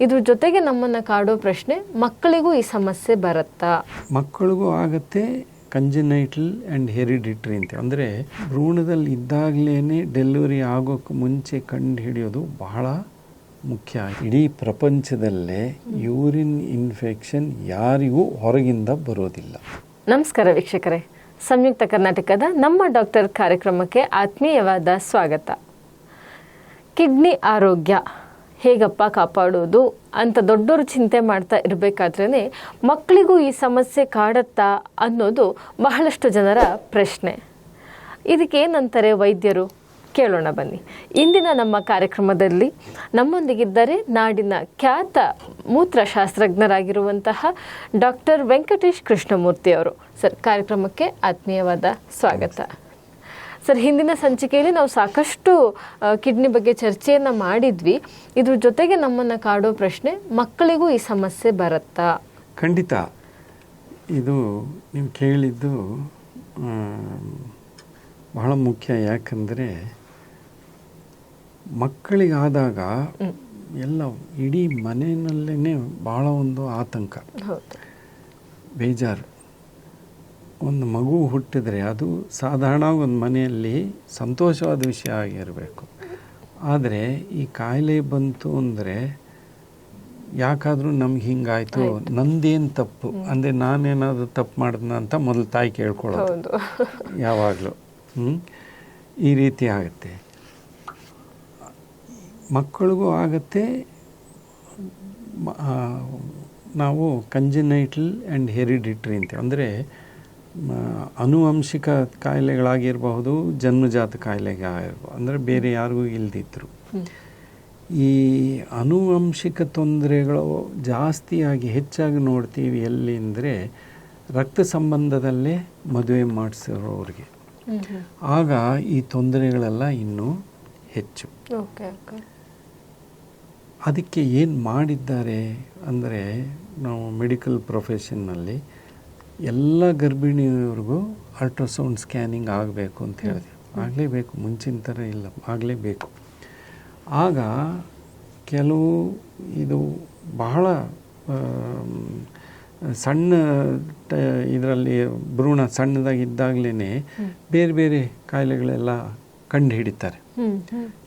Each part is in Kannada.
ಇದ್ರ ಜೊತೆಗೆ ನಮ್ಮನ್ನು ಕಾಡೋ ಪ್ರಶ್ನೆ ಮಕ್ಕಳಿಗೂ ಈ ಸಮಸ್ಯೆ ಬರುತ್ತಾ? ಮಕ್ಕಳಿಗೂ ಆಗುತ್ತೆ ಕಂಜಿನೈಟಲ್ ಆ್ಯಂಡ್ ಹೆರಿಡಿಟ್ರಿ ಅಂತ. ಅಂದರೆ ಭ್ರೂಣದಲ್ಲಿ ಇದ್ದಾಗಲೇ ಡೆಲಿವರಿ ಆಗೋಕ್ಕೆ ಮುಂಚೆ ಕಂಡು ಹಿಡಿಯೋದು ಬಹಳ ಮುಖ್ಯ. ಇಡೀ ಪ್ರಪಂಚದಲ್ಲೇ ಯೂರಿನ್ ಇನ್ಫೆಕ್ಷನ್ ಯಾರಿಗೂ ಹೊರಗಿಂದ ಬರೋದಿಲ್ಲ. ನಮಸ್ಕಾರ ವೀಕ್ಷಕರೇ. ಸಂಯುಕ್ತ ಕರ್ನಾಟಕದ ನಮ್ಮ ಡಾಕ್ಟರ್ ಕಾರ್ಯಕ್ರಮಕ್ಕೆ ಆತ್ಮೀಯವಾದ ಸ್ವಾಗತ. ಕಿಡ್ನಿ ಆರೋಗ್ಯ. ಹೇಗಪ್ಪ ಕಾಪಾಡೋದು ಅಂತ ದೊಡ್ಡವರು ಚಿಂತೆ ಮಾಡ್ತಾ ಇರಬೇಕಾದ್ರೇ ಮಕ್ಕಳಿಗೂ ಈ ಸಮಸ್ಯೆ ಕಾಡತ್ತಾ ಅನ್ನೋದು ಬಹಳಷ್ಟು ಜನರ ಪ್ರಶ್ನೆ. ಇದಕ್ಕೇನಂತಾರೆ ವೈದ್ಯರು? ಕೇಳೋಣ ಬನ್ನಿ. ಇಂದಿನ ನಮ್ಮ ಕಾರ್ಯಕ್ರಮದಲ್ಲಿ ನಮ್ಮೊಂದಿಗಿದ್ದರೆ ನಾಡಿನ ಖ್ಯಾತ ಮೂತ್ರಶಾಸ್ತ್ರಜ್ಞರಾಗಿರುವಂತಹ ಡಾಕ್ಟರ್ ವೆಂಕಟೇಶ್ ಕೃಷ್ಣಮೂರ್ತಿ ಅವರು. ಸರ್, ಕಾರ್ಯಕ್ರಮಕ್ಕೆ ಆತ್ಮೀಯವಾದ ಸ್ವಾಗತ. ಸರ್ ಹಿಂದಿನ ಸಂಚಿಕೆಯಲ್ಲಿ ನಾವು ಸಾಕಷ್ಟು ಕಿಡ್ನಿ ಬಗ್ಗೆ ಚರ್ಚೆಯನ್ನು ಮಾಡಿದ್ವಿ. ಇದ್ರ ಜೊತೆಗೆ ನಮ್ಮನ್ನು ಕಾಡೋ ಪ್ರಶ್ನೆ ಮಕ್ಕಳಿಗೂ ಈ ಸಮಸ್ಯೆ ಬರುತ್ತಾ? ಖಂಡಿತ. ಇದು ನೀವು ಕೇಳಿದ್ದು ಬಹಳ ಮುಖ್ಯ. ಯಾಕಂದರೆ ಮಕ್ಕಳಿಗಾದಾಗ ಎಲ್ಲ ಇಡೀ ಮನೆಯಲ್ಲೇ ಭಾಳ ಒಂದು ಆತಂಕ. ಬೇಜಾರು. ಒಂದು ಮಗು ಹುಟ್ಟಿದರೆ ಅದು ಸಾಧಾರಣ ಒಂದು ಮನೆಯಲ್ಲಿ ಸಂತೋಷವಾದ ವಿಷಯ ಆಗಿರಬೇಕು. ಆದರೆ ಈ ಕಾಯಿಲೆ ಬಂತು ಅಂದರೆ ಯಾಕಾದರೂ ನಮ್ಗೆ ಹಿಂಗಾಯಿತು ನಂದೇನು ತಪ್ಪು? ಅಂದರೆ ನಾನೇನಾದರೂ ತಪ್ಪು ಮಾಡಿದ್ನ ಅಂತ ಮೊದಲು ತಾಯಿ ಕೇಳ್ಕೊಳ್ಳೋದು. ಯಾವಾಗಲೂ. ಈ ರೀತಿ ಆಗುತ್ತೆ. ಮಕ್ಕಳಿಗೂ ಆಗುತ್ತೆ. ನಾವು ಕಂಜಿನೈಟಲ್ ಆ್ಯಂಡ್ ಹೆರಿಡಿಟ್ರಿ ಅಂತ. ಅಂದರೆ ಅನುವಂಶಿಕ ಕಾಯಿಲೆಗಳಾಗಿರಬಹುದು ಜನ್ಮಜಾತ ಕಾಯಿಲೆಗಾಗಿರ್ಬೋದು ಅಂದರೆ ಬೇರೆ ಯಾರಿಗೂ ಇಲ್ದಿದ್ರು. ಈ ಅನುವಂಶಿಕ ತೊಂದರೆಗಳು ಜಾಸ್ತಿಯಾಗಿ ಹೆಚ್ಚಾಗಿ ನೋಡ್ತೀವಿ ಎಲ್ಲಿ ಅಂದರೆ ರಕ್ತ ಸಂಬಂಧದಲ್ಲೇ ಮದುವೆ ಮಾಡಿಸಿರೋರಿಗೆ. ಆಗ ಈ ತೊಂದರೆಗಳೆಲ್ಲ ಇನ್ನೂ ಹೆಚ್ಚು. ಅದಕ್ಕೆ ಏನು ಮಾಡಿದ್ದಾರೆ ಅಂದರೆ ನಾವು ಮೆಡಿಕಲ್ ಪ್ರೊಫೆಷನ್ನಲ್ಲಿ ಎಲ್ಲ ಗರ್ಭಿಣಿಯವ್ರಿಗೂ ಅಲ್ಟ್ರಾಸೌಂಡ್ ಸ್ಕ್ಯಾನಿಂಗ್ ಆಗಬೇಕು ಅಂತ ಹೇಳಿದೆ ಆಗಲೇಬೇಕು ಮುಂಚಿನ ಥರ ಇಲ್ಲ ಆಗಲೇಬೇಕು. ಆಗ ಕೆಲವು ಇದು ಬಹಳ ಸಣ್ಣ ಇದರಲ್ಲಿ ಭ್ರೂಣ ಸಣ್ಣದಾಗಿದ್ದಾಗಲೇ ಬೇರೆ ಬೇರೆ ಕಾಯಿಲೆಗಳೆಲ್ಲ ಕಂಡು ಹಿಡಿತಾರೆ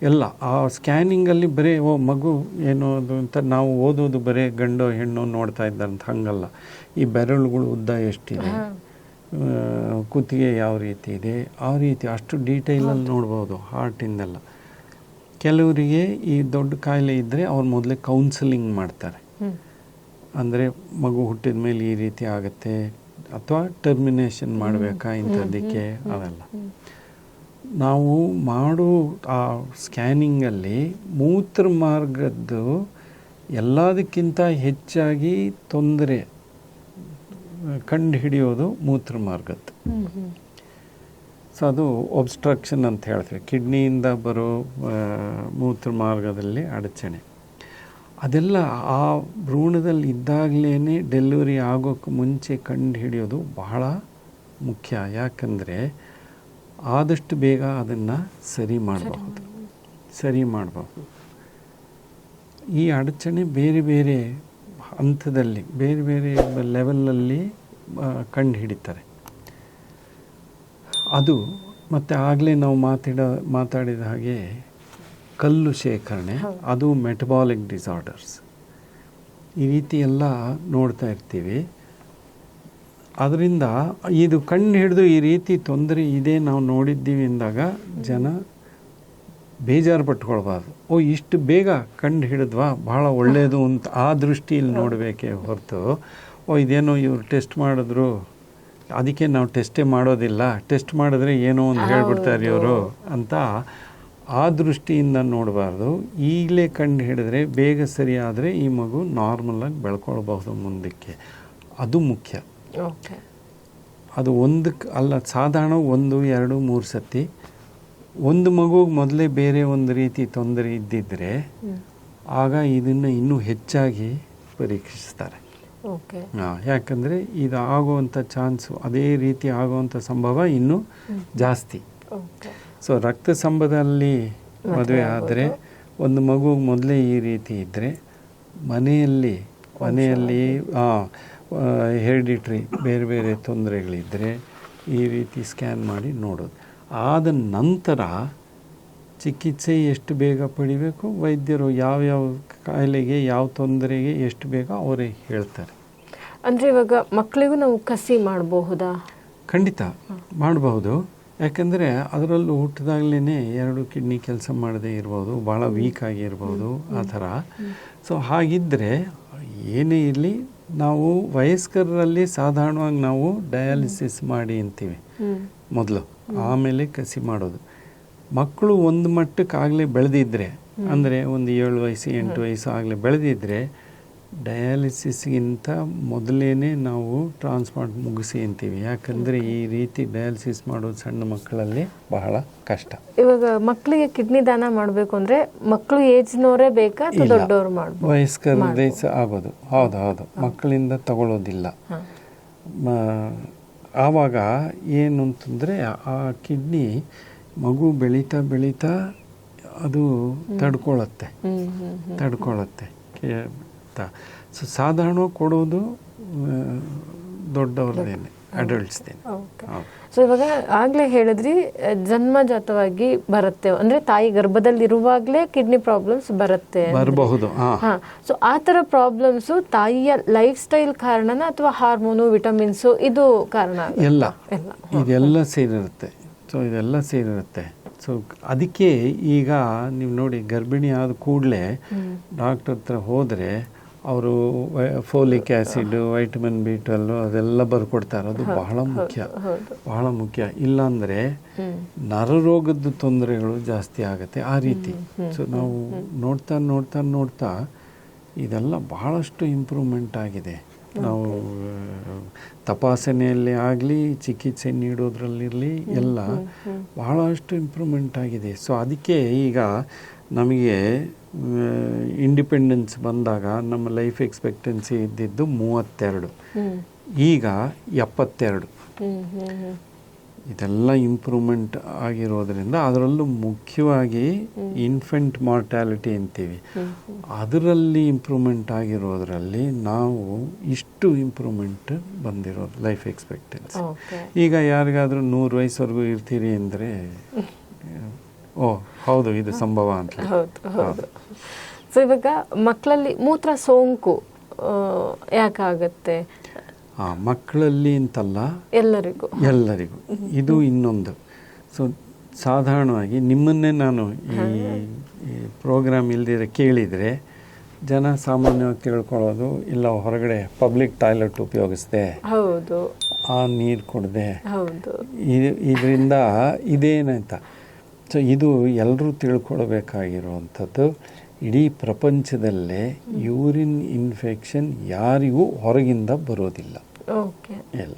ಎಲ್ಲ ಆ ಸ್ಕ್ಯಾನಿಂಗಲ್ಲಿ ಬರೀ ಓ ಮಗು ಏನೋ ಅದು ಅಂತ ನಾವು ಓದೋದು ಬರೀ ಗಂಡು ಹೆಣ್ಣು ನೋಡ್ತಾ ಇದ್ದಾರಂತ ಹಂಗಲ್ಲ. ಈ ಬೆರಳುಗಳು ಉದ್ದ ಎಷ್ಟಿದೆ? ಕುತ್ತಿಗೆ ಯಾವ ರೀತಿ ಇದೆ? ಆ ರೀತಿ ಅಷ್ಟು ಡೀಟೇಲಲ್ಲಿ ನೋಡ್ಬೋದು ಹಾರ್ಟಿಂದೆಲ್ಲ ಕೆಲವರಿಗೆ ಈ ದೊಡ್ಡ ಕಾಯಿಲೆ ಇದ್ದರೆ ಅವ್ರು ಮೊದಲೇ ಕೌನ್ಸಿಲಿಂಗ್ ಮಾಡ್ತಾರೆ. ಅಂದರೆ ಮಗು ಹುಟ್ಟಿದ ಮೇಲೆ ಈ ರೀತಿ ಆಗುತ್ತೆ ಅಥವಾ ಟರ್ಮಿನೇಷನ್ ಮಾಡಬೇಕಾ ಇಂಥದ್ದಕ್ಕೆ ಅವೆಲ್ಲ. ನಾವು ಮಾಡೋ ಆ ಸ್ಕ್ಯಾನಿಂಗಲ್ಲಿ ಮೂತ್ರ ಮಾರ್ಗದ್ದು ಎಲ್ಲದಕ್ಕಿಂತ ಹೆಚ್ಚಾಗಿ ತೊಂದರೆ ಕಂಡು ಹಿಡಿಯೋದು ಮೂತ್ರ ಮಾರ್ಗದ್ದು ಸೊ ಅದು ಒಬ್ಸ್ಟ್ರಕ್ಷನ್ ಅಂತ ಹೇಳ್ತೀವಿ. ಕಿಡ್ನಿಯಿಂದ ಬರೋ ಮೂತ್ರ ಮಾರ್ಗದಲ್ಲಿ ಅಡಚಣೆ. ಅದೆಲ್ಲ ಆ ಭ್ರೂಣದಲ್ಲಿ ಇದ್ದಾಗಲೇ ಡೆಲಿವರಿ ಆಗೋಕ್ಕೆ ಮುಂಚೆ ಕಂಡು ಹಿಡಿಯೋದು ಬಹಳ ಮುಖ್ಯ. ಯಾಕಂದರೆ ಆದಷ್ಟು ಬೇಗ ಅದನ್ನು ಸರಿ ಮಾಡಬಹುದು. ಸರಿ ಮಾಡಬಹುದು. ಈ ಅಡಚಣೆ ಬೇರೆ ಬೇರೆ ಹಂತದಲ್ಲಿ ಬೇರೆ ಬೇರೆ ಲೆವೆಲಲ್ಲಿ ಕಂಡು ಹಿಡಿತಾರೆ ಅದು ಮತ್ತು ಆಗಲೇ ನಾವು ಮಾತಾಡ ಮಾತಾಡಿದ ಹಾಗೆ ಕಲ್ಲು ಶೇಖರಣೆ ಅದು ಮೆಟಬಾಲಿಕ್ ಡಿಸಾರ್ಡರ್ಸ್ ಈ ರೀತಿ ಎಲ್ಲ ನೋಡ್ತಾ ಇರ್ತೀವಿ. ಅದರಿಂದ ಇದು ಕಣ್ಣು ಹಿಡಿದು ಈ ರೀತಿ ತೊಂದರೆ ಇದೆ ನಾವು ನೋಡಿದ್ದೀವಿ ಅಂದಾಗ ಜನ ಬೇಜಾರು ಪಟ್ಕೊಳ್ಬಾರ್ದು. ಓ ಇಷ್ಟು ಬೇಗ ಕಂಡು ಹಿಡಿದ್ವಾ? ಭಾಳ ಒಳ್ಳೆಯದು ಅಂತ ಆ ದೃಷ್ಟಿಯಲ್ಲಿ ನೋಡಬೇಕೇ ಹೊರತು. ಓ ಇದೇನೋ ಇವ್ರು ಟೆಸ್ಟ್ ಮಾಡಿದ್ರು. ಅದಕ್ಕೆ ನಾವು ಟೆಸ್ಟೇ ಮಾಡೋದಿಲ್ಲ. ಟೆಸ್ಟ್ ಮಾಡಿದ್ರೆ ಏನೋ ಒಂದು ಹೇಳ್ಬಿಡ್ತಾರೆ ಇವರು ಅಂತ ಆ ದೃಷ್ಟಿಯಿಂದ ನೋಡಬಾರ್ದು. ಈಗಲೇ ಕಂಡು ಹಿಡಿದ್ರೆ ಬೇಗ ಸರಿಯಾದರೆ ಈ ಮಗು ನಾರ್ಮಲಾಗಿ ಬೆಳ್ಕೊಳ್ಬಹುದು ಮುಂದಕ್ಕೆ. ಅದು ಮುಖ್ಯ. ಅದು ಒಂದಕ್ಕೆ ಅಲ್ಲ ಸಾಧಾರಣ ಒಂದು ಎರಡು ಮೂರು ಸತಿ. ಒಂದು ಮಗುಗೆ ಮೊದಲೇ ಬೇರೆ ಒಂದು ರೀತಿ ತೊಂದರೆ ಇದ್ದಿದ್ದರೆ ಆಗ ಇದನ್ನು ಇನ್ನೂ ಹೆಚ್ಚಾಗಿ ಪರೀಕ್ಷಿಸ್ತಾರೆ. ಓಕೆ. ಯಾಕಂದರೆ ಇದು ಆಗುವಂಥ ಚಾನ್ಸು ಅದೇ ರೀತಿ ಆಗುವಂಥ ಸಂಭವ ಇನ್ನೂ ಜಾಸ್ತಿ. ಓಕೆ. ಸೊ ರಕ್ತ ಸಂಬದಲ್ಲಿ ಮದುವೆ ಆದರೆ ಒಂದು ಮಗು ಮೊದಲೇ ಈ ರೀತಿ ಇದ್ದರೆ ಮನೆಯಲ್ಲಿ ಮನೆಯಲ್ಲಿ ಹೆರಿಡಿಟ್ರಿ ಬೇರೆ ಬೇರೆ ತೊಂದರೆಗಳಿದ್ದರೆ ಈ ರೀತಿ ಸ್ಕ್ಯಾನ್ ಮಾಡಿ ನೋಡೋದು. ಆದ ನಂತರ ಚಿಕಿತ್ಸೆ ಎಷ್ಟು ಬೇಗ ಪಡಿಬೇಕು? ವೈದ್ಯರು ಯಾವ್ಯಾವ ಕಾಯಿಲೆಗೆ ಯಾವ ತೊಂದರೆಗೆ ಎಷ್ಟು ಬೇಗ ಅವರೇ ಹೇಳ್ತಾರೆ. ಅಂದರೆ ಇವಾಗ ಮಕ್ಕಳಿಗೂ ನಾವು ಕಸಿ ಮಾಡಬಹುದಾ? ಖಂಡಿತ ಮಾಡಬಹುದು. ಯಾಕಂದರೆ ಅದರಲ್ಲೂ ಹುಟ್ಟಿದಾಗಲೇ ಎರಡು ಕಿಡ್ನಿ ಕೆಲಸ ಮಾಡದೇ ಇರ್ಬೋದು ಭಾಳ ವೀಕ್ ಆಗಿರ್ಬೋದು ಆ ಥರ. ಸೊ ಹಾಗಿದ್ದರೆ ಏನೇ ಇರಲಿ ನಾವು ವಯಸ್ಕರಲ್ಲಿ ಸಾಧಾರಣವಾಗಿ ನಾವು ಡಯಾಲಿಸಿಸ್ ಮಾಡಿ ಅಂತೀವಿ. ಮೊದಲು. ಆಮೇಲೆ ಕಸಿ ಮಾಡೋದು. ಮಕ್ಕಳು ಒಂದು ಮಟ್ಟಕ್ಕಾಗಲೇ ಬೆಳೆದಿದ್ರೆ ಬೆಳೆದಿದ್ದರೆ ಅಂದರೆ ಒಂದು ಏಳು ವಯಸ್ಸು ಎಂಟು ವಯಸ್ಸು ಆಗಲೇ ಬೆಳೆದಿದ್ದರೆ ಡಯಾಲಿಸಿಸ್ಗಿಂತ ಮೊದಲೇ ನಾವು ಟ್ರಾನ್ಸ್ಪ್ಲಾಂಟ್ ಮುಗಿಸಿ ಅಂತೀವಿ. ಯಾಕಂದರೆ ಈ ರೀತಿ ಡಯಾಲಿಸಿಸ್ ಮಾಡೋದು ಸಣ್ಣ ಮಕ್ಕಳಲ್ಲಿ ಬಹಳ ಕಷ್ಟ. ಇವಾಗ ಮಕ್ಕಳಿಗೆ ಕಿಡ್ನಿ ದಾನ ಮಾಡಬೇಕು ಅಂದ್ರೆ ಮಕ್ಕಳು ಏಜ್ನವರೇ ಬೇಕಾ. ದೊಡ್ಡವರು ಮಾಡಬೇಕು ವಯಸ್ಕರದೇ ಆಗೋದು. ಹೌದು ಹೌದು. ಮಕ್ಕಳಿಂದ ತಗೊಳ್ಳೋದಿಲ್ಲ ಆವಾಗ ಏನು ಅಂತಂದರೆ ಆ ಕಿಡ್ನಿ ಮಗು ಬೆಳೀತಾ ಬೆಳೀತಾ ಅದು ತಡ್ಕೊಳ್ಳುತ್ತೆ ಹ್ಮ್ ತಡ್ಕೊಳ್ಳುತ್ತೆ ಸೊ ಸಾಧಾರಣ ಕೊಡೋದು ದೊಡ್ಡವ್ರದ್ದೇನೆ ಅಡಲ್ಟ್ಸ್ದೇನೆ ಸೊ ಇವಾಗ ಆಗ್ಲೇ ಹೇಳಿದ್ರಿ ಜನ್ಮಜಾತವಾಗಿ ಬರುತ್ತೆ. ಅಂದ್ರೆ ತಾಯಿ ಗರ್ಭದಲ್ಲಿ ಇರುವಾಗ್ಲೇ ಕಿಡ್ನಿ ಪ್ರಾಬ್ಲಮ್ಸ್ ಬರುತ್ತೆ ಅಂತ. ಬರಬಹುದು ಸೊ ಆ ಥರ ಪ್ರಾಬ್ಲಮ್ಸ್ ತಾಯಿಯ ಲೈಫ್ ಸ್ಟೈಲ್ ಕಾರಣನ ಅಥವಾ ಹಾರ್ಮೋನು ವಿಟಮಿನ್ಸು ಇದು ಕಾರಣ ಎಲ್ಲ. ಇದೆಲ್ಲ ಸೇರಿರುತ್ತೆ. ಸೊ ಇದೆಲ್ಲ ಸೇರಿರುತ್ತೆ. ಸೊ ಅದಕ್ಕೆ ಈಗ ನೀವು ನೋಡಿ ಗರ್ಭಿಣಿ ಆದ ಕೂಡಲೇ ಡಾಕ್ಟರ್ ಹತ್ರ ಹೋದರೆ ಅವರು folic acid vitamin B twelve ಅದೆಲ್ಲ ಬರ್ಕೊಡ್ತಾರೆ ಅದು ಬಹಳ ಮುಖ್ಯ. ಬಹಳ ಮುಖ್ಯ. ಇಲ್ಲಾಂದರೆ ನರರೋಗದ ತೊಂದರೆಗಳು ಜಾಸ್ತಿ ಆಗುತ್ತೆ ಆ ರೀತಿ. ಸೊ ನಾವು ನೋಡ್ತಾ ನೋಡ್ತಾ ನೋಡ್ತಾ ಇದೆಲ್ಲ ಬಹಳಷ್ಟು ಇಂಪ್ರೂವ್ಮೆಂಟ್ ಆಗಿದೆ. ನಾವು ತಪಾಸಣೆಯಲ್ಲಿ ಆಗಲಿ ಚಿಕಿತ್ಸೆ ನೀಡೋದ್ರಲ್ಲಿರಲಿ ಎಲ್ಲ ಬಹಳಷ್ಟು ಇಂಪ್ರೂವ್ಮೆಂಟ್ ಆಗಿದೆ. ಸೊ ಅದಕ್ಕೆ ಈಗ ನಮಗೆ ಇಂಡಿಪೆಂಡೆನ್ಸ್ ಬಂದಾಗ ನಮ್ಮ ಲೈಫ್ ಎಕ್ಸ್ಪೆಕ್ಟೆನ್ಸಿ ಇದ್ದಿದ್ದು ಮೂವತ್ತೆರಡು. ಈಗ ಎಪ್ಪತ್ತೆರಡು. ಇದೆಲ್ಲ ಇಂಪ್ರೂವ್ಮೆಂಟ್ ಆಗಿರೋದ್ರಿಂದ ಅದರಲ್ಲೂ ಮುಖ್ಯವಾಗಿ ಇನ್ಫೆಂಟ್ ಮಾರ್ಟ್ಯಾಲಿಟಿ ಅಂತೀವಿ. ಅದರಲ್ಲಿ ಇಂಪ್ರೂವ್ಮೆಂಟ್ ಆಗಿರೋದ್ರಲ್ಲಿ ನಾವು ಇಷ್ಟು ಇಂಪ್ರೂವ್ಮೆಂಟ್ ಬಂದಿರೋದು ಲೈಫ್ ಎಕ್ಸ್ಪೆಕ್ಟೆನ್ಸಿ ಈಗ ಯಾರಿಗಾದರೂ ನೂರು ವಯಸ್ಸವರೆಗೂ ಇರ್ತೀರಿ ಅಂದರೆ ಓ ಹೌದು ಇದು ಸಂಭವ ಅಂತ. ಹೌದು ಹೌದು. ಸೊ ಇವಾಗ ಮಕ್ಕಳಲ್ಲಿ ಮೂತ್ರ ಸೋಂಕು ಯಾಕಾಗತ್ತೆ ಮಕ್ಕಳಲ್ಲಿ ಅಂತಲ್ಲ ಎಲ್ಲರಿಗೂ. ಎಲ್ಲರಿಗೂ. ಇದು ಇನ್ನೊಂದು. ಸೊ ಸಾಧಾರಣವಾಗಿ ನಿಮ್ಮನ್ನೇ ನಾನು ಈ ಈ ಪ್ರೋಗ್ರಾಮ್ ಇಲ್ದಿದ್ರೆ ಕೇಳಿದರೆ ಜನ ಸಾಮಾನ್ಯವಾಗಿ ತಿಳ್ಕೊಳ್ಳೋದು ಇಲ್ಲ ಹೊರಗಡೆ ಪಬ್ಲಿಕ್ ಟಾಯ್ಲೆಟ್ ಉಪಯೋಗಿಸ್ದೆ ಹೌದು. ಆ ನೀರು ಕುಡ್ದೆ. ಹೌದು. ಇದರಿಂದ ಇದೇನಂತ ಸೊ ಇದು ಎಲ್ಲರೂ ತಿಳ್ಕೊಳ್ಬೇಕಾಗಿರುವಂಥದ್ದು. ಇಡೀ ಪ್ರಪಂಚದಲ್ಲೇ ಯೂರಿನ್ ಇನ್ಫೆಕ್ಷನ್ ಯಾರಿಗೂ ಹೊರಗಿಂದ ಬರೋದಿಲ್ಲ. ಓಕೆ. ಎಲ್ಲ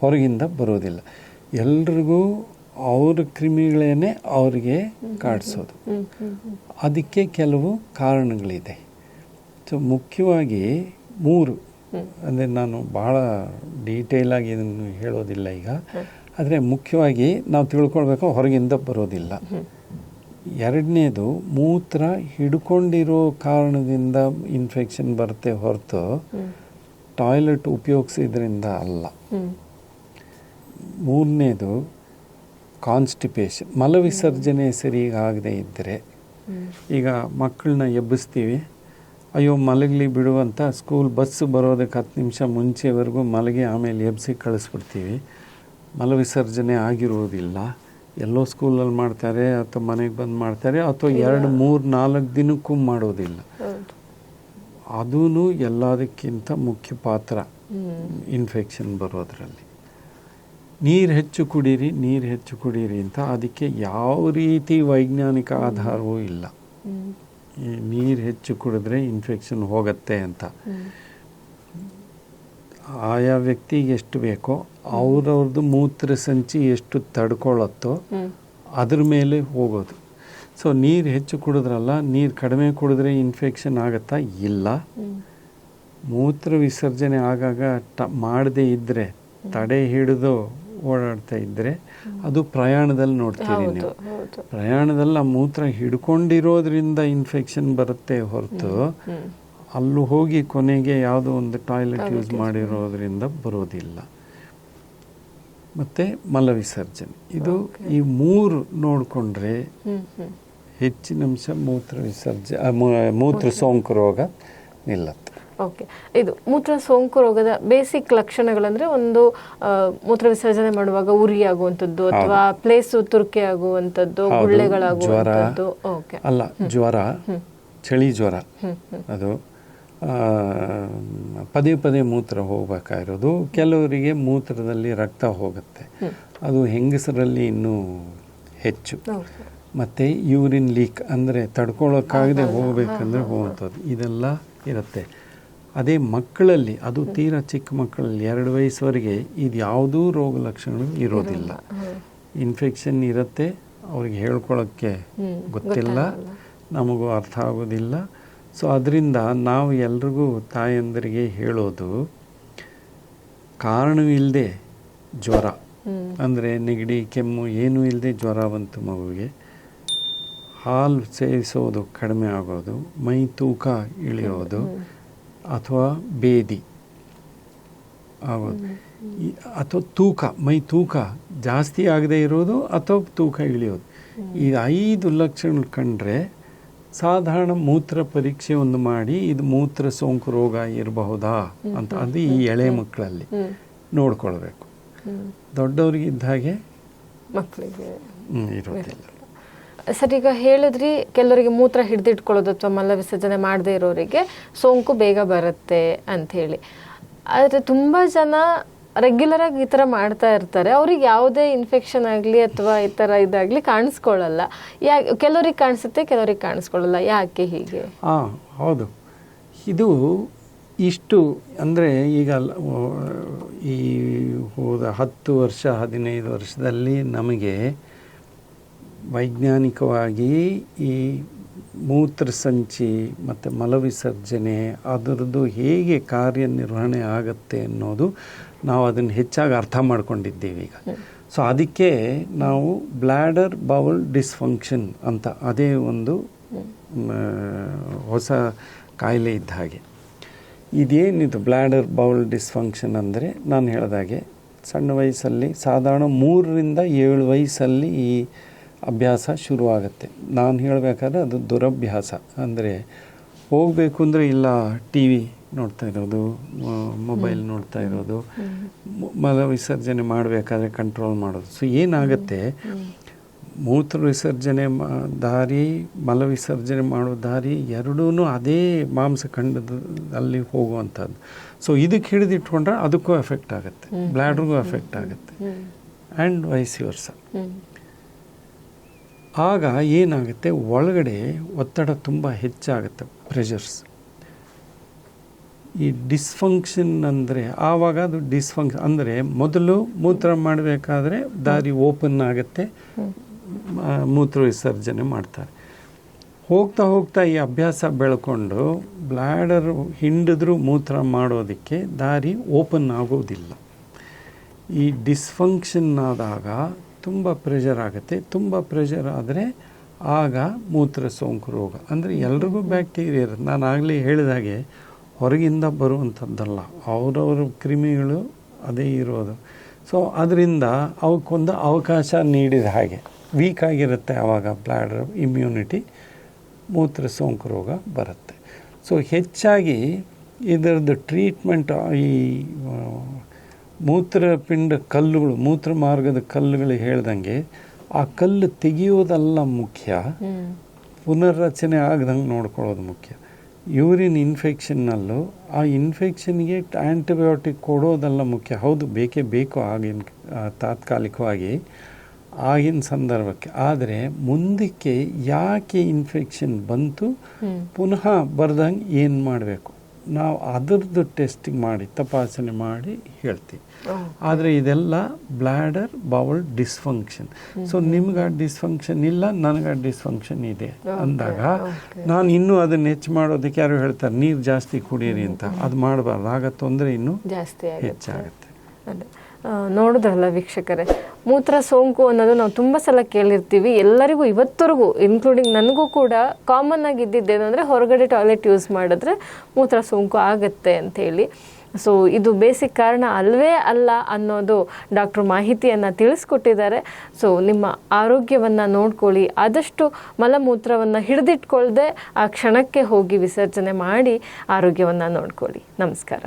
ಹೊರಗಿಂದ ಬರೋದಿಲ್ಲ. ಎಲ್ರಿಗೂ ಅವ್ರ ಕ್ರಿಮಿಗಳೇನೆ ಅವ್ರಿಗೆ ಕಾಡಿಸೋದು. ಅದಕ್ಕೆ ಕೆಲವು ಕಾರಣಗಳಿದೆ. ಸೊ ಮುಖ್ಯವಾಗಿ ಮೂರು. ಅಂದರೆ ನಾನು ಭಾಳ ಡೀಟೇಲಾಗಿ ಇದನ್ನು ಹೇಳೋದಿಲ್ಲ ಈಗ. ಆದರೆ ಮುಖ್ಯವಾಗಿ ನಾವು ತಿಳ್ಕೊಳ್ಬೇಕು ಹೊರಗಿಂದ ಬರೋದಿಲ್ಲ. ಎರಡನೇದು ಮೂತ್ರ ಹಿಡ್ಕೊಂಡಿರೋ ಕಾರಣದಿಂದ ಇನ್ಫೆಕ್ಷನ್ ಬರುತ್ತೆ ಹೊರತು ಟಾಯ್ಲೆಟ್ ಉಪಯೋಗಿಸಿದ್ರಿಂದ ಅಲ್ಲ. ಮೂರನೇದು ಕಾನ್ಸ್ಟಿಪೇಷನ್ ಮಲವಿಸರ್ಜನೆ ಸರಿಯಾಗದೇ ಇದ್ದರೆ ಈಗ ಮಕ್ಕಳನ್ನ ಎಬ್ಬಿಸ್ತೀವಿ ಅಯ್ಯೋ ಮಲಗಲಿ ಬಿಡುವಂಥ ಸ್ಕೂಲ್ ಬಸ್ ಬರೋದಕ್ಕೆ ಹತ್ತು ನಿಮಿಷ ಮುಂಚೆವರೆಗೂ ಮಲಗಿ ಆಮೇಲೆ ಎಬ್ಬಿಸಿ ಕಳಿಸ್ಬಿಡ್ತೀವಿ. ಮಲವಿಸರ್ಜನೆ ಆಗಿರುವುದಿಲ್ಲ ಎಲ್ಲೋ ಸ್ಕೂಲಲ್ಲಿ ಮಾಡ್ತಾರೆ ಅಥವಾ ಮನೆಗೆ ಬಂದು ಮಾಡ್ತಾರೆ ಅಥವಾ ಎರಡು ಮೂರು ನಾಲ್ಕು ದಿನಕ್ಕೂ ಮಾಡೋದಿಲ್ಲ. ಅದೂ ಎಲ್ಲದಕ್ಕಿಂತ ಮುಖ್ಯ ಪಾತ್ರ ಇನ್ಫೆಕ್ಷನ್ ಬರೋದ್ರಲ್ಲಿ. ನೀರು ಹೆಚ್ಚು ಕುಡೀರಿ ನೀರು ಹೆಚ್ಚು ಕುಡೀರಿ ಅಂತ ಅದಕ್ಕೆ ಯಾವ ರೀತಿ ವೈಜ್ಞಾನಿಕ ಆಧಾರವೂ ಇಲ್ಲ. ನೀರು ಹೆಚ್ಚು ಕುಡಿದ್ರೆ ಇನ್ಫೆಕ್ಷನ್ ಹೋಗತ್ತೆ ಅಂತ. ಆಯಾ ವ್ಯಕ್ತಿಗೆ ಎಷ್ಟು ಬೇಕೋ ಅವ್ರವ್ರದ್ದು ಮೂತ್ರ ಸಂಚಿ ಎಷ್ಟು ತಡ್ಕೊಳತ್ತೋ ಅದ್ರ ಮೇಲೆ ಹೋಗೋದು. ಸೊ ನೀರು ಹೆಚ್ಚು ಕುಡಿದ್ರಲ್ಲ ನೀರು ಕಡಿಮೆ ಕುಡಿದ್ರೆ ಇನ್ಫೆಕ್ಷನ್ ಆಗುತ್ತಾ? ಇಲ್ಲ. ಮೂತ್ರ ವಿಸರ್ಜನೆ ಆಗಾಗ ಟ ಮಾಡದೇ ಇದ್ದರೆ ತಡೆ ಹಿಡಿದು ಓಡಾಡ್ತಾ ಇದ್ದರೆ ಅದು ಪ್ರಯಾಣದಲ್ಲಿ ನೋಡ್ತೀರಿ ನೀವು. ಪ್ರಯಾಣದಲ್ಲಿ ಆ ಮೂತ್ರ ಹಿಡ್ಕೊಂಡಿರೋದ್ರಿಂದ ಇನ್ಫೆಕ್ಷನ್ ಬರುತ್ತೆ ಹೊರತು. ಅಲ್ಲೂ ಹೋಗಿ ಕೊನೆಗೆ ಯಾವುದೋ ಒಂದು ಟಾಯ್ಲೆಟ್ ಯೂಸ್ ಮಾಡಿರೋದ್ರಿಂದ ಬರೋದಿಲ್ಲ. ಮತ್ತೆ ಮಲವಿಸರ್ಜನೆ. ಇದು ಈ ಮೂರು ನೋಡಿಕೊಂಡ್ರೆ ಹೆಚ್ಚಿನ ಅಂಶ ಮೂತ್ರ ವಿಸರ್ಜ ಮೂತ್ರ ಸೋಂಕು ರೋಗ ನಿಲ್ಲತ್ತೆ. ಓಕೆ ಇದು ಮೂತ್ರ ಸೋಂಕು ರೋಗದ ಬೇಸಿಕ್ ಲಕ್ಷಣಗಳಂದ್ರೆ ಒಂದು ಮೂತ್ರ ವಿಸರ್ಜನೆ ಮಾಡುವಾಗ ಉರಿ ಆಗುವಂಥದ್ದು ಅಥವಾ ಪ್ಲೇಸ್ ತುರ್ಕೆ ಆಗುವಂಥದ್ದು ಗುಳ್ಳೆಗಳಾಗುವಂಥದ್ದು ಓಕೆ ಅಲ್ಲ ಜ್ವರ. ಚಳಿ ಜ್ವರ. ಅದು ಪದೇ ಪದೇ ಮೂತ್ರ ಹೋಗ್ಬೇಕಾಗಿರೋದು. ಕೆಲವರಿಗೆ ಮೂತ್ರದಲ್ಲಿ ರಕ್ತ ಹೋಗುತ್ತೆ. ಅದು ಹೆಂಗಸರಲ್ಲಿ ಇನ್ನೂ ಹೆಚ್ಚು. ಮತ್ತು ಯೂರಿನ್ ಲೀಕ್ ಅಂದರೆ ತಡ್ಕೊಳ್ಳೋಕ್ಕಾಗದೆ ಹೋಗಬೇಕಂದ್ರೆ ಹೋಗುವಂಥದ್ದು. ಇದೆಲ್ಲ ಇರುತ್ತೆ. ಅದೇ ಮಕ್ಕಳಲ್ಲಿ ಅದು ತೀರಾ ಚಿಕ್ಕ ಮಕ್ಕಳಲ್ಲಿ ಎರಡು ವಯಸ್ಸುವರೆಗೆ ಇದು ಯಾವುದೂ ರೋಗ ಲಕ್ಷಣಗಳು ಇರೋದಿಲ್ಲ. ಇನ್ಫೆಕ್ಷನ್ ಇರುತ್ತೆ ಅವ್ರಿಗೆ ಹೇಳ್ಕೊಳ್ಳೋಕ್ಕೆ ಗೊತ್ತಿಲ್ಲ. ನಮಗೂ ಅರ್ಥ ಆಗೋದಿಲ್ಲ. ಸೊ ಅದರಿಂದ ನಾವು ಎಲ್ರಿಗೂ ತಾಯಂದರಿಗೆ ಹೇಳೋದು ಕಾರಣವಿಲ್ಲದೆ ಜ್ವರ. ಅಂದರೆ ನೆಗಡಿ ಕೆಮ್ಮು ಏನೂ ಇಲ್ಲದೆ ಜ್ವರ ಬಂತು ಮಗುವಿಗೆ. ಹಾಲು ಸೇವಿಸೋದು ಕಡಿಮೆ ಆಗೋದು ಮೈ ತೂಕ ಇಳಿಯೋದು ಅಥವಾ ಬೇದಿ ಆಗೋದು. ಅಥವಾ ತೂಕ ಮೈ ತೂಕ ಜಾಸ್ತಿ ಆಗದೆ ಇರೋದು ಅಥವಾ ತೂಕ ಇಳಿಯೋದು. ಈ ಐದು ಲಕ್ಷಣಗಳು ಕಂಡ್ರೆ ಸಾಧಾರಣ ಮೂತ್ರ ಪರೀಕ್ಷೆ ಒಂದು ಮಾಡಿ ಇದು ಮೂತ್ರ ಸೋಂಕು ರೋಗ ಇರಬಹುದಾ ಅಂತ ಅದು ಈ ಎಳೆ ಮಕ್ಕಳಲ್ಲಿ ನೋಡ್ಕೊಳ್ಬೇಕು. ದೊಡ್ಡವ್ರಿಗೆ ಇದ್ದ ಹಾಗೆ ಮಕ್ಕಳಿಗೆ ಇರೋದಿಲ್ಲ. ಸರ್ ಈಗ ಹೇಳಿದ್ರಿ ಕೆಲವರಿಗೆ ಮೂತ್ರ ಹಿಡಿದಿಟ್ಕೊಳ್ಳೋದು ಅಥವಾ ಮಲ ವಿಸರ್ಜನೆ ಮಾಡದೇ ಇರೋರಿಗೆ ಸೋಂಕು ಬೇಗ ಬರುತ್ತೆ ಅಂತ ಹೇಳಿ. ಆದರೆ ತುಂಬಾ ಜನ ರೆಗ್ಯುಲರ್ ಆಗಿ ಈ ಥರ ಮಾಡ್ತಾ ಇರ್ತಾರೆ. ಅವ್ರಿಗೆ ಯಾವುದೇ ಇನ್ಫೆಕ್ಷನ್ ಆಗಲಿ ಅಥವಾ ಈ ಥರ ಇದಾಗಲಿ ಕಾಣಿಸ್ಕೊಳ್ಳಲ್ಲ. ಯಾಕೆ ಕೆಲವ್ರಿಗೆ ಕಾಣಿಸುತ್ತೆ, ಕೆಲವ್ರಿಗೆ ಕಾಣಿಸ್ಕೊಳ್ಳಲ್ಲ. ಯಾಕೆ ಹೀಗೆ? ಹಾಂ ಹೌದು. ಇದು ಇಷ್ಟು ಅಂದರೆ ಈಗ ಈ ಹೋದ ಹತ್ತು ವರ್ಷ, ಹದಿನೈದು ವರ್ಷದಲ್ಲಿ ನಮಗೆ ವೈಜ್ಞಾನಿಕವಾಗಿ ಈ ಮೂತ್ರಸಂಚಿ ಮತ್ತು ಮಲವಿಸರ್ಜನೆ ಅದರದ್ದು ಹೇಗೆ ಕಾರ್ಯನಿರ್ವಹಣೆ ಆಗುತ್ತೆ ಅನ್ನೋದು ನಾವು ಅದನ್ನು ಹೆಚ್ಚಾಗಿ ಅರ್ಥ ಮಾಡ್ಕೊಂಡಿದ್ದೀವಿ ಈಗ. ಸೊ ಅದಕ್ಕೆ ನಾವು ಬ್ಲ್ಯಾಡರ್ ಬೌಲ್ ಡಿಸ್ಫಂಕ್ಷನ್ ಅಂತ ಅದೇ ಒಂದು ಹೊಸ ಕಾಯಿಲೆ ಇದ್ದ ಹಾಗೆ. ಇದೇನಿದು ಬ್ಲ್ಯಾಡರ್ ಬೌಲ್ ಡಿಸ್ಫಂಕ್ಷನ್ ಅಂದರೆ? ನಾನು ಹೇಳಿದಾಗೆ ಸಣ್ಣ ವಯಸ್ಸಲ್ಲಿ ಸಾಧಾರಣ ಮೂರರಿಂದ ಏಳು ವಯಸ್ಸಲ್ಲಿ ಈ ಅಭ್ಯಾಸ ಶುರುವಾಗುತ್ತೆ. ನಾನು ಹೇಳಬೇಕಾದ್ರೆ ಅದು ದುರಭ್ಯಾಸ. ಅಂದರೆ ಹೋಗಬೇಕು ಅಂದರೆ ಇಲ್ಲ ಟಿ ವಿ ನೋಡ್ತಾ ಇರೋದು ಮೊಬೈಲ್ ನೋಡ್ತಾ ಇರೋದು ಮಲ ವಿಸರ್ಜನೆ ಮಾಡಬೇಕಾದ್ರೆ ಕಂಟ್ರೋಲ್ ಮಾಡೋದು. ಸೊ ಏನಾಗುತ್ತೆ? ಮೂತ್ರ ವಿಸರ್ಜನೆ ಮಾ ದಾರಿ ಮಲ ವಿಸರ್ಜನೆ ಮಾಡೋ ದಾರಿ ಎರಡೂ ಅದೇ ಮಾಂಸಖಂಡದಲ್ಲಿ ಹೋಗುವಂಥದ್ದು. ಸೊ ಇದಕ್ಕೆ ಹಿಡಿದಿಟ್ಕೊಂಡ್ರೆ ಅದಕ್ಕೂ ಎಫೆಕ್ಟ್ ಆಗುತ್ತೆ. ಬ್ಲ್ಯಾಡ್ರಿಗೂ ಎಫೆಕ್ಟ್ ಆಗುತ್ತೆ. ಆ್ಯಂಡ್ ವೈಸ್ ವರ್ಸ ಆಗ ಏನಾಗುತ್ತೆ? ಒಳಗಡೆ ಒತ್ತಡ ತುಂಬ ಹೆಚ್ಚಾಗುತ್ತೆ ಪ್ರೆಷರ್ಸ್ ಈ ಡಿಸ್ಫಂಕ್ಷನ್ ಅಂದರೆ, ಆವಾಗ ಅದು ಡಿಸ್ಫಂಕ್ಷನ್ ಅಂದರೆ ಮೊದಲು ಮೂತ್ರ ಮಾಡಬೇಕಾದ್ರೆ ದಾರಿ ಓಪನ್ ಆಗುತ್ತೆ ಮೂತ್ರ ವಿಸರ್ಜನೆ ಮಾಡ್ತಾರೆ. ಹೋಗ್ತಾ ಹೋಗ್ತಾ ಈ ಅಭ್ಯಾಸ ಬೆಳ್ಕೊಂಡು ಬ್ಲ್ಯಾಡರ್ ಹಿಂಡಿದ್ರೂ ಮೂತ್ರ ಮಾಡೋದಕ್ಕೆ ದಾರಿ ಓಪನ್ ಆಗೋದಿಲ್ಲ. ಈ ಡಿಸ್ಫಂಕ್ಷನ್ ಆದಾಗ ತುಂಬ ಪ್ರೆಷರ್ ಆಗುತ್ತೆ. ತುಂಬ ಪ್ರೆಷರ್ ಆದರೆ ಆಗ ಮೂತ್ರ ಸೋಂಕು ರೋಗ. ಅಂದರೆ ಎಲ್ರಿಗೂ ಬ್ಯಾಕ್ಟೀರಿಯಾ ಇರುತ್ತೆ. ನಾನು ಆಗಲೇ ಹೇಳಿದ ಹಾಗೆ ಹೊರಗಿಂದ ಬರುವಂಥದ್ದಲ್ಲ ಅವರವ್ರ ಕ್ರಿಮಿಗಳು ಅದೇ ಇರೋದು. ಸೊ ಅದರಿಂದ ಅವಕ್ಕೊಂದು ಅವಕಾಶ ನೀಡಿದ ಹಾಗೆ. ವೀಕ್ ಆಗಿರುತ್ತೆ ಆವಾಗ ಬ್ಲ್ಯಾಡರ್ ಇಮ್ಯುನಿಟಿ ಮೂತ್ರ ಸೋಂಕು ರೋಗ ಬರುತ್ತೆ. ಸೊ ಹೆಚ್ಚಾಗಿ ಇದರದ್ದು ಟ್ರೀಟ್ಮೆಂಟ್ ಈ ಮೂತ್ರಪಿಂಡ ಕಲ್ಲುಗಳು ಮೂತ್ರ ಮಾರ್ಗದ ಕಲ್ಲುಗಳು ಹೇಳ್ದಂಗೆ ಆ ಕಲ್ಲು ತೆಗೆಯೋದಲ್ಲ ಮುಖ್ಯ. ಪುನರ್ರಚನೆ ಆಗದಂಗೆ ನೋಡ್ಕೊಳ್ಳೋದು ಮುಖ್ಯ. ಯೂರಿನ್ ಇನ್ಫೆಕ್ಷನ್ನಲ್ಲೂ ಆ ಇನ್ಫೆಕ್ಷನ್ಗೆ ಆ್ಯಂಟಿಬಯೋಟಿಕ್ ಕೊಡೋದಲ್ಲ ಮುಖ್ಯ. ಹೌದು ಬೇಕೇ ಬೇಕು ಆಗಿನ ತಾತ್ಕಾಲಿಕವಾಗಿ ಆಗಿನ ಸಂದರ್ಭಕ್ಕೆ. ಆದರೆ ಮುಂದಕ್ಕೆ ಯಾಕೆ ಇನ್ಫೆಕ್ಷನ್ ಬಂತು? ಪುನಃ ಬರ್ದಂಗೆ ಏನು ಮಾಡಬೇಕು? ನಾವು ಅದರದ್ದು ಟೆಸ್ಟಿಂಗ್ ಮಾಡಿ ತಪಾಸಣೆ ಮಾಡಿ ಹೇಳ್ತೀವಿ. ಆದರೆ ಇದೆಲ್ಲ ಬ್ಲ್ಯಾಡರ್ ಬೌಲ್ ಡಿಸ್ಫಂಕ್ಷನ್ ಸೊ ನಿಮ್ಗೆ ಆ ಡಿಸ್ಫಂಕ್ಷನ್ ಇಲ್ಲ ನನಗೆ ಆ ಡಿಸ್ಫಂಕ್ಷನ್ ಇದೆ ಅಂದಾಗ ನಾನು ಇನ್ನೂ ಅದನ್ನು ಹೆಚ್ಚು ಮಾಡೋದಕ್ಕೆ ಯಾರು ಹೇಳ್ತಾರೆ ನೀರು ಜಾಸ್ತಿ ಕುಡಿಯಿರಿ ಅಂತ. ಅದು ಮಾಡಬಾರ್ದು ಆಗ ತೊಂದರೆ ಇನ್ನೂ ಹೆಚ್ಚಾಗುತ್ತೆ. ನೋಡಿದ್ರಲ್ಲ ವೀಕ್ಷಕರೇ? ಮೂತ್ರ ಸೋಂಕು ಅನ್ನೋದು ನಾವು ತುಂಬ ಸಲ ಕೇಳಿರ್ತೀವಿ. ಎಲ್ಲರಿಗೂ ಇವತ್ತರೆಗೂ ಇನ್ಕ್ಲೂಡಿಂಗ್ ನನಗೂ ಕೂಡ ಕಾಮನ್ ಆಗಿ ಇದ್ದಿದ್ದೇನು ಅಂದರೆ ಹೊರಗಡೆ ಟಾಯ್ಲೆಟ್ ಯೂಸ್ ಮಾಡಿದ್ರೆ ಮೂತ್ರ ಸೋಂಕು ಆಗುತ್ತೆ ಅಂಥೇಳಿ ಸೊ ಇದು ಬೇಸಿಕ್ ಕಾರಣ ಅಲ್ವೇ ಅಲ್ಲ ಅನ್ನೋದು ಡಾಕ್ಟ್ರು ಮಾಹಿತಿಯನ್ನು ತಿಳಿಸ್ಕೊಟ್ಟಿದ್ದಾರೆ. ಸೊ ನಿಮ್ಮ ಆರೋಗ್ಯವನ್ನು ನೋಡ್ಕೊಳ್ಳಿ. ಆದಷ್ಟು ಮಲಮೂತ್ರವನ್ನು ಹಿಡಿದಿಟ್ಕೊಳ್ಳದೆ ಆ ಕ್ಷಣಕ್ಕೆ ಹೋಗಿ ವಿಸರ್ಜನೆ ಮಾಡಿ ಆರೋಗ್ಯವನ್ನು ನೋಡ್ಕೊಳ್ಳಿ. ನಮಸ್ಕಾರ.